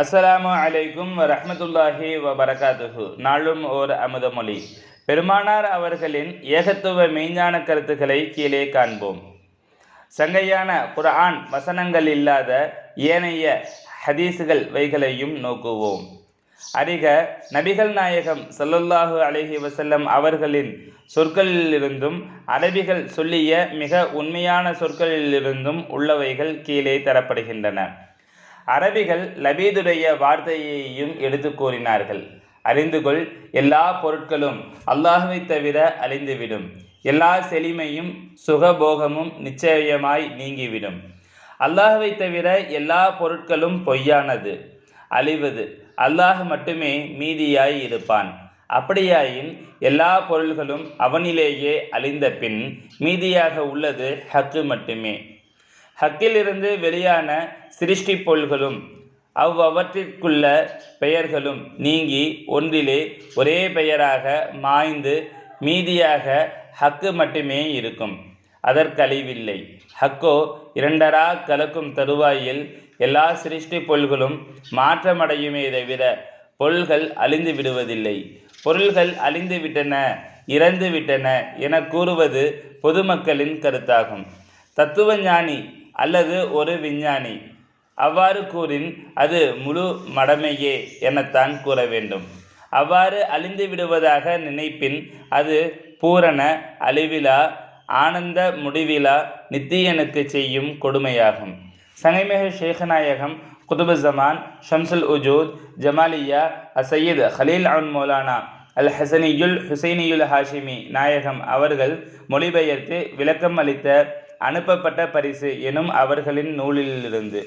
அஸ்ஸலாமு அலைக்கும் ரஹமத்துல்லாஹி வபரகாத்துஹு. நாளும் ஓர் அமுதமொழி பெருமானார் அவர்களின் ஏகத்துவ மெய்ஞான கருத்துக்களை கீழே காண்போம். சங்கையான குர்ஆன் வசனங்கள் இல்லாத ஏனைய ஹதீஸுகள் வைகளையும் நோக்குவோம். அறிக நபிகள் நாயகம் ஸல்லல்லாஹு அலஹி வசல்லம் அவர்களின் சொற்களிலிருந்தும் அரபிகள் சொல்லிய மிக உண்மையான சொற்களிலிருந்தும் உள்ளவைகள் கீழே தரப்படுகின்றன. அரபிகள் லபீதுடைய வார்த்தையையும் எடுத்து கூறினார்கள். அறிந்து கொள் எல்லா பொருட்களும் அல்லாஹுவை தவிர அழிந்துவிடும். எல்லா செழிமையும் சுகபோகமும் நிச்சயமாய் நீங்கிவிடும். அல்லாஹுவை தவிர எல்லா பொருட்களும் பொய்யானது. அழிவது அல்லாஹ் மட்டுமே மீதியாய் இருப்பான். அப்படியாயின் எல்லா பொருள்களும் அவனிலேயே அழிந்த பின் மீதியாக உள்ளது ஹக்கு மட்டுமே. ஹக்கிலிருந்து வெளியான சிருஷ்டி பொருள்களும் அவ்வவற்றிற்குள்ள பெயர்களும் நீங்கி ஒன்றிலே ஒரே பெயராக மாய்ந்து மீதியாக ஹக்கு மட்டுமே இருக்கும். அதற்கழிவில்லை. ஹக்கோ இரண்டரா கலக்கும் தருவாயில் எல்லா சிருஷ்டி பொருள்களும் மாற்றமடையுமே தவிர பொருள்கள் அழிந்து விடுவதில்லை. பொருள்கள் அழிந்து விட்டன இறந்து விட்டன என கூறுவது பொதுமக்களின் கருத்தாகும். தத்துவஞானி அல்லது ஒரு விஞ்ஞானி. அவ்வாறு கூறின் அது முழு மடமையே எனத்தான் கூற வேண்டும். அவ்வாறு அழிந்து விடுவதாக நினைப்பின் அது பூரண அழிவிலா ஆனந்த முடிவிலா நித்தியனுக்கு செய்யும் கொடுமையாகும் சங்கைமிக ஷேகநாயகம் குதுபு ஜமான் ஷம்சுல் உஜூத் ஜமாலியா அசையீத் ஹலீல் அன் மௌலானா அல் ஹசனியுல் ஹுசைனியுல் ஹாஷிமி நாயகம் அவர்கள் மொழிபெயர்த்து விளக்கம் அளித்த அனுப்பப்பட்ட பரிசு எனும் அவர்களின் நூலிலிருந்து.